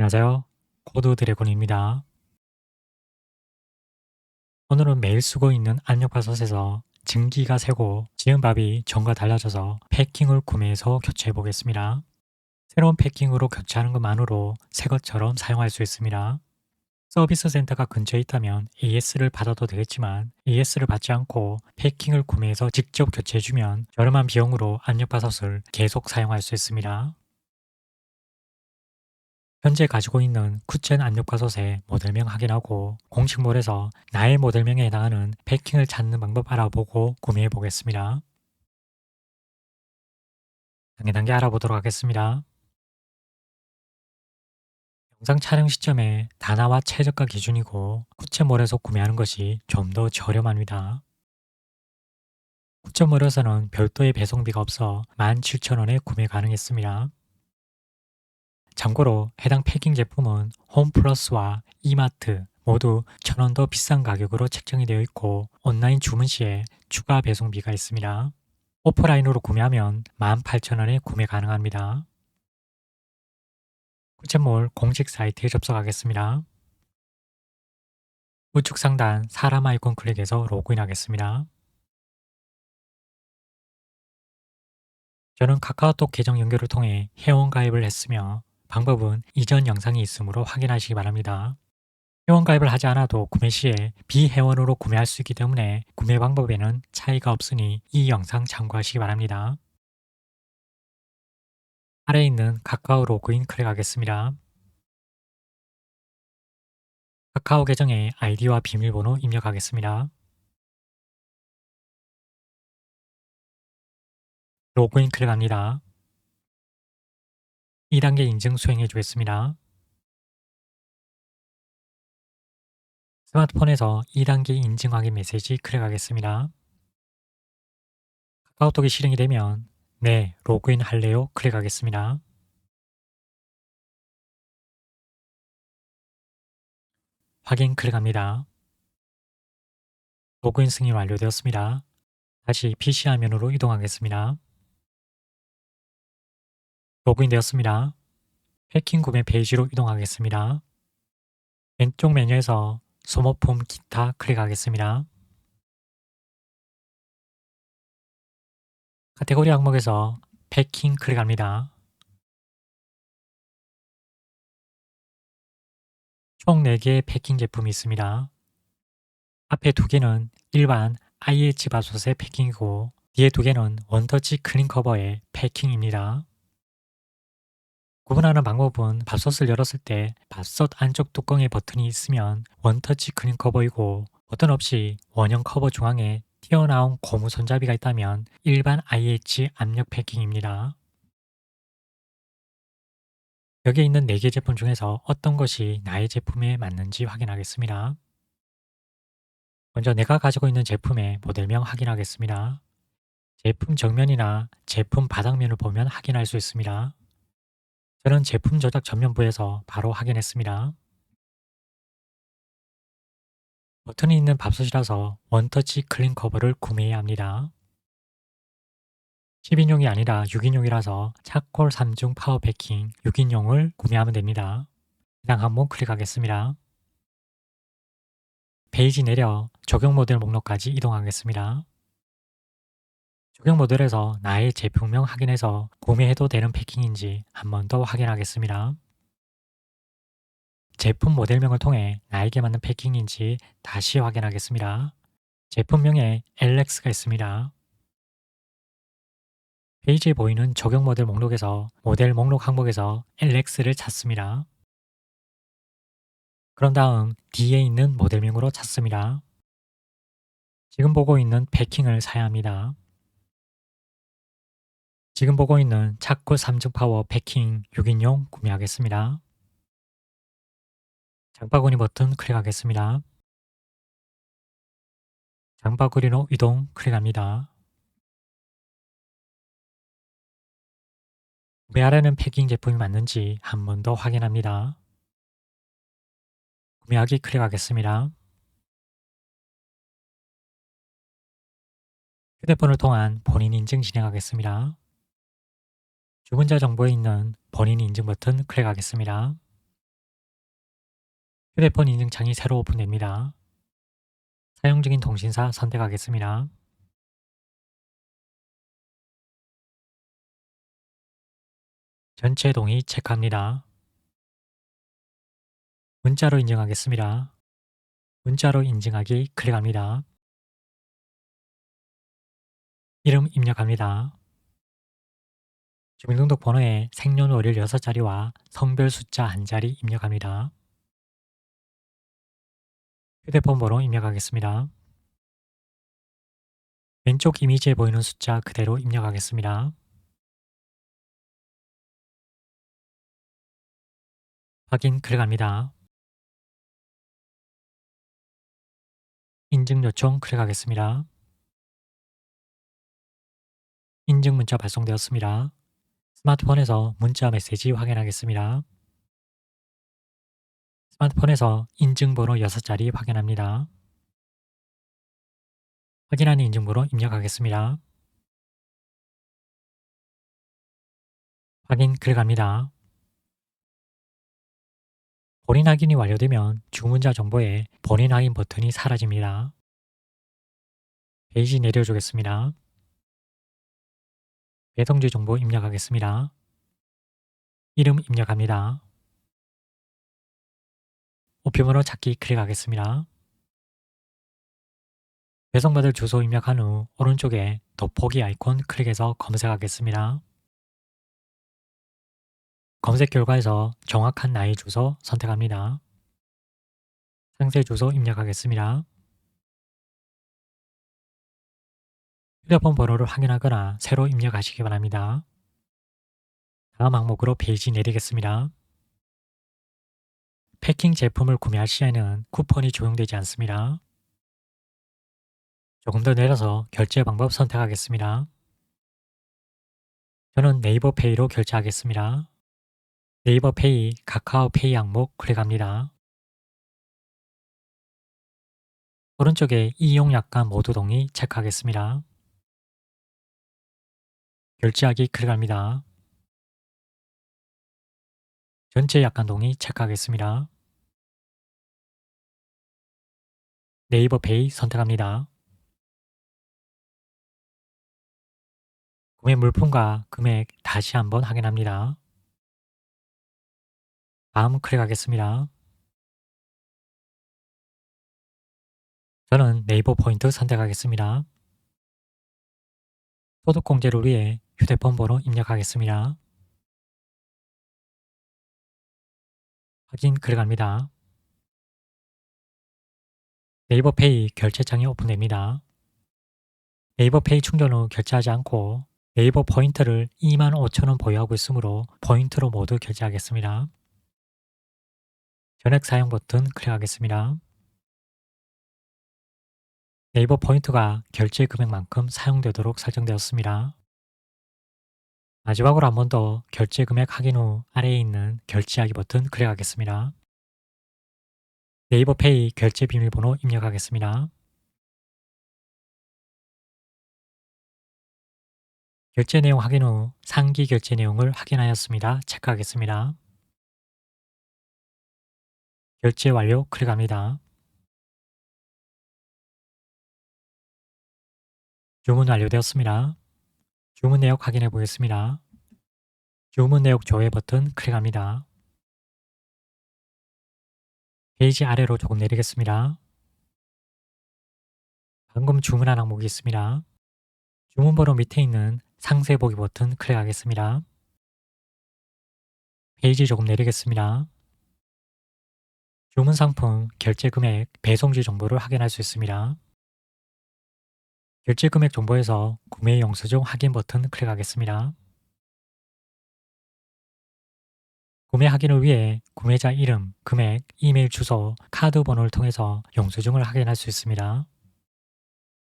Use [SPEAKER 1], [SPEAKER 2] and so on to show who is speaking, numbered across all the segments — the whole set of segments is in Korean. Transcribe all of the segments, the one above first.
[SPEAKER 1] 안녕하세요. 코드 드래곤입니다. 오늘은 매일 쓰고 있는 안력파솥에서
[SPEAKER 2] 증기가 새고 지은 밥이 전과 달라져서 패킹을 구매해서 교체해 보겠습니다. 새로운 패킹으로 교체하는 것만으로 새 것처럼 사용할 수 있습니다. 서비스 센터가 근처에 있다면 AS를 받아도 되겠지만 AS를 받지 않고 패킹을 구매해서 직접 교체해주면 저렴한 비용으로 안력파솥을 계속 사용할 수 있습니다. 현재 가지고 있는 쿠첸 압력과솥의 모델명 확인하고 공식몰에서 나의 모델명에 해당하는 패킹을 찾는 방법 알아보고
[SPEAKER 1] 구매해 보겠습니다. 단계 단계 알아보도록 하겠습니다. 영상 촬영 시점에 단화와
[SPEAKER 2] 최저가 기준이고 쿠첸몰에서 구매하는 것이 좀 더 저렴합니다. 쿠첸몰에서는 별도의 배송비가 없어 17,000원에 구매 가능했습니다. 참고로 해당 패킹 제품은 홈플러스와 이마트 모두 천원더 비싼 가격으로 책정이 되어 있고 온라인 주문 시에 추가 배송비가 있습니다. 오프라인으로 구매하면 18,000원에 구매 가능합니다. 구체몰 공식 사이트에 접속하겠습니다.
[SPEAKER 1] 우측 상단 사람 아이콘 클릭해서 로그인하겠습니다. 저는 카카오톡 계정 연결을 통해
[SPEAKER 2] 회원 가입을 했으며 방법은 이전 영상이 있으므로 확인하시기 바랍니다. 회원가입을 하지 않아도 구매 시에 비회원으로 구매할 수 있기 때문에 구매 방법에는
[SPEAKER 1] 차이가 없으니 이 영상 참고하시기 바랍니다. 아래 에 있는 카카오 로그인 클릭하겠습니다. 카카오 계정에 아이디와 비밀번호 입력하겠습니다. 로그인 클릭합니다. 2단계 인증 수행해 주겠습니다. 스마트폰에서 2단계 인증 확인 메시지 클릭하겠습니다. 카카오톡이 실행이 되면 네, 로그인 할래요? 클릭하겠습니다. 확인 클릭합니다. 로그인 승인 완료되었습니다.
[SPEAKER 2] 다시 PC 화면으로 이동하겠습니다. 로그인 되었습니다. 패킹 구매 페이지로 이동하겠습니다. 왼쪽 메뉴에서 소모품 기타 클릭하겠습니다.
[SPEAKER 1] 카테고리 항목에서 패킹 클릭합니다. 총 4개의 패킹 제품이 있습니다. 앞에 2개는 일반 IH 바솥의
[SPEAKER 2] 패킹이고 뒤에 2개는 원터치 클린 커버의 패킹입니다. 구분하는 방법은 밥솥을 열었을 때 밥솥 안쪽 뚜껑에 버튼이 있으면 원터치 그린 커버이고 버튼 없이 원형 커버 중앙에 튀어나온 고무 손잡이가 있다면 일반 IH 압력 패킹입니다. 여기에 있는 4개 제품 중에서 어떤 것이 나의 제품에 맞는지 확인하겠습니다. 먼저 내가 가지고 있는 제품의 모델명 확인하겠습니다. 제품 정면이나 제품 바닥면을 보면 확인할 수 있습니다. 저는 제품 조작 전면부에서 바로 확인했습니다. 버튼이 있는 밥솥이라서 원터치 클린 커버를 구매해야 합니다. 10인용이 아니라 6인용이라서 차콜 3중 파워 베킹 6인용을 구매하면 됩니다. 그냥 한번 클릭하겠습니다. 페이지 내려 적용 모델 목록까지 이동하겠습니다. 적용 모델에서 나의 제품명 확인해서 구매해도 되는 패킹인지 한 번 더 확인하겠습니다. 제품 모델명을 통해 나에게 맞는 패킹인지 다시 확인하겠습니다. 제품명에 LX가 있습니다. 페이지에 보이는 적용 모델 목록에서 모델 목록 항목에서 LX를 찾습니다. 그런 다음 뒤에 있는 모델명으로 찾습니다. 지금 보고 있는 패킹을 사야 합니다. 지금 보고 있는 착구 3중 파워
[SPEAKER 1] 패킹 6인용 구매하겠습니다. 장바구니 버튼 클릭하겠습니다. 장바구니로 이동 클릭합니다. 구매하려는 패킹 제품이 맞는지 한 번 더 확인합니다. 구매하기 클릭하겠습니다. 휴대폰을 통한 본인 인증 진행하겠습니다. 주문자 정보에
[SPEAKER 2] 있는 본인 인증 버튼 클릭하겠습니다. 휴대폰
[SPEAKER 1] 인증창이 새로 오픈됩니다. 사용 중인 통신사 선택하겠습니다. 전체 동의 체크합니다. 문자로 인증하겠습니다. 문자로 인증하기 클릭합니다. 이름 입력합니다. 주민등록 번호에 생년월일 6자리와 성별 숫자 한자리 입력합니다. 휴대폰 번호 입력하겠습니다. 왼쪽 이미지에 보이는 숫자 그대로 입력하겠습니다. 확인 클릭합니다. 인증 요청 클릭하겠습니다. 인증 문자 발송되었습니다. 스마트폰에서
[SPEAKER 2] 문자 메시지 확인하겠습니다.
[SPEAKER 1] 스마트폰에서 인증번호 6자리 확인합니다. 확인하는 인증번호 입력하겠습니다. 확인 클릭합니다 본인 확인이 완료되면 주문자
[SPEAKER 2] 정보에 본인 확인 버튼이 사라집니다.
[SPEAKER 1] 페이지 내려주겠습니다. 배송지 정보 입력하겠습니다. 이름 입력합니다. 우표번호 찾기 클릭하겠습니다. 배송받을 주소 입력한 후
[SPEAKER 2] 오른쪽에 돋보기 아이콘 클릭해서 검색하겠습니다.
[SPEAKER 1] 검색 결과에서 정확한 나이 주소 선택합니다. 상세 주소 입력하겠습니다. 휴대폰 번호를 확인하거나 새로 입력하시기 바랍니다. 다음
[SPEAKER 2] 항목으로 페이지 내리겠습니다. 패킹 제품을 구매할 시에는 쿠폰이 적용되지 않습니다. 조금 더 내려서 결제 방법 선택하겠습니다. 저는 네이버 페이로 결제하겠습니다.
[SPEAKER 1] 네이버 페이, 카카오 페이 항목 클릭합니다. 오른쪽에 이용약관 모두 동의 체크하겠습니다. 결제하기 클릭합니다. 전체 약관동의 체크하겠습니다. 네이버 페이 선택합니다. 구매 물품과 금액 다시 한번 확인합니다. 다음 클릭하겠습니다. 저는 네이버 포인트 선택하겠습니다. 소득공제를 위해 휴대폰 번호 입력하겠습니다. 확인 들어갑니다. 네이버 페이 결제창이 오픈됩니다.
[SPEAKER 2] 네이버 페이 충전 후 결제하지 않고 네이버 포인트를 25,000원 보유하고 있으므로 포인트로 모두 결제하겠습니다. 전액 사용 버튼 클릭하겠습니다. 네이버 포인트가 결제 금액만큼 사용되도록 설정되었습니다. 마지막으로 한 번 더 결제 금액 확인 후 아래에 있는 결제하기 버튼 클릭하겠습니다. 네이버
[SPEAKER 1] 페이 결제 비밀번호 입력하겠습니다. 결제 내용 확인 후 상기 결제 내용을 확인하였습니다. 체크하겠습니다. 결제 완료 클릭합니다. 주문 완료되었습니다. 주문 내역 확인해 보겠습니다. 주문 내역 조회 버튼 클릭합니다. 페이지 아래로 조금 내리겠습니다. 방금 주문한 항목이 있습니다.
[SPEAKER 2] 주문번호 밑에 있는 상세 보기 버튼 클릭하겠습니다. 페이지 조금 내리겠습니다. 주문 상품, 결제 금액, 배송지 정보를 확인할 수 있습니다. 일제 금액 정보에서 구매 영수증 확인 버튼 클릭하겠습니다. 구매 확인을 위해 구매자 이름, 금액, 이메일 주소, 카드 번호를 통해서 영수증을 확인할 수 있습니다.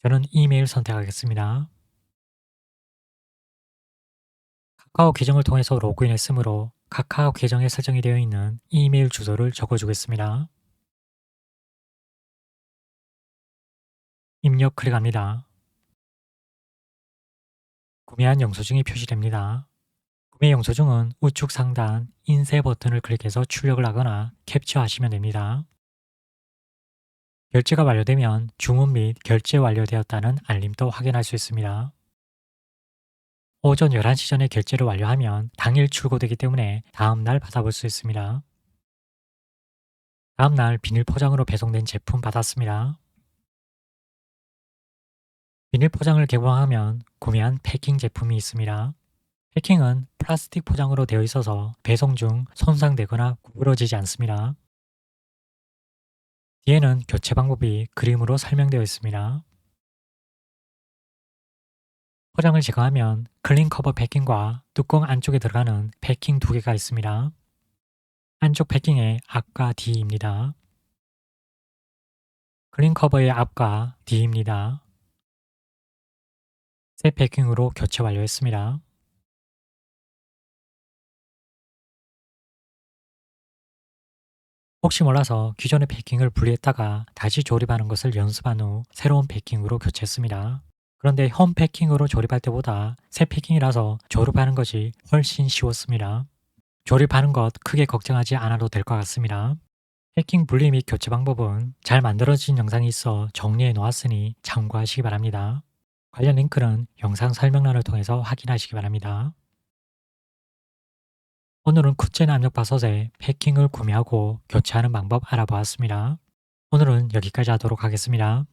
[SPEAKER 2] 저는 이메일 선택하겠습니다. 카카오 계정을 통해서 로그인했으므로 카카오 계정에 설정이 되어 있는 이메일 주소를 적어주겠습니다.
[SPEAKER 1] 입력 클릭합니다. 구매한 영수증이 표시됩니다. 구매 영수증은
[SPEAKER 2] 우측 상단 인쇄 버튼을 클릭해서 출력을 하거나 캡처하시면 됩니다. 결제가 완료되면 주문 및 결제 완료되었다는 알림도 확인할 수 있습니다. 오전 11시 전에 결제를 완료하면 당일 출고되기 때문에 다음날 받아볼 수 있습니다. 다음날 비닐 포장으로 배송된 제품 받았습니다. 비닐 포장을 개봉하면 구매한 패킹 제품이 있습니다. 패킹은 플라스틱 포장으로 되어 있어서 배송 중 손상되거나 구부러지지 않습니다. 뒤에는 교체 방법이 그림으로 설명되어 있습니다. 포장을 제거하면 클린 커버 패킹과 뚜껑 안쪽에 들어가는 패킹 두 개가 있습니다. 안쪽 패킹의 앞과 뒤입니다.
[SPEAKER 1] 클린 커버의 앞과 뒤입니다. 새패킹으로 교체 완료했습니다. 혹시 몰라서 기존의 패킹을
[SPEAKER 2] 분리했다가 다시 조립하는 것을 연습한 후 새로운 패킹으로 교체했습니다. 그런데 홈 패킹으로 조립할 때보다 새 패킹이라서 조립하는 것이 훨씬 쉬웠습니다. 조립하는 것 크게 걱정하지 않아도 될 것 같습니다. 패킹 분리 및 교체 방법은 잘 만들어진 영상이 있어 정리해 놓았으니 참고하시기 바랍니다. 관련 링크는 영상 설명란을 통해서 확인하시기 바랍니다. 오늘은 쿠젠 압력 바섯의 패킹을 구매하고 교체하는 방법 알아보았습니다.
[SPEAKER 1] 오늘은 여기까지 하도록 하겠습니다.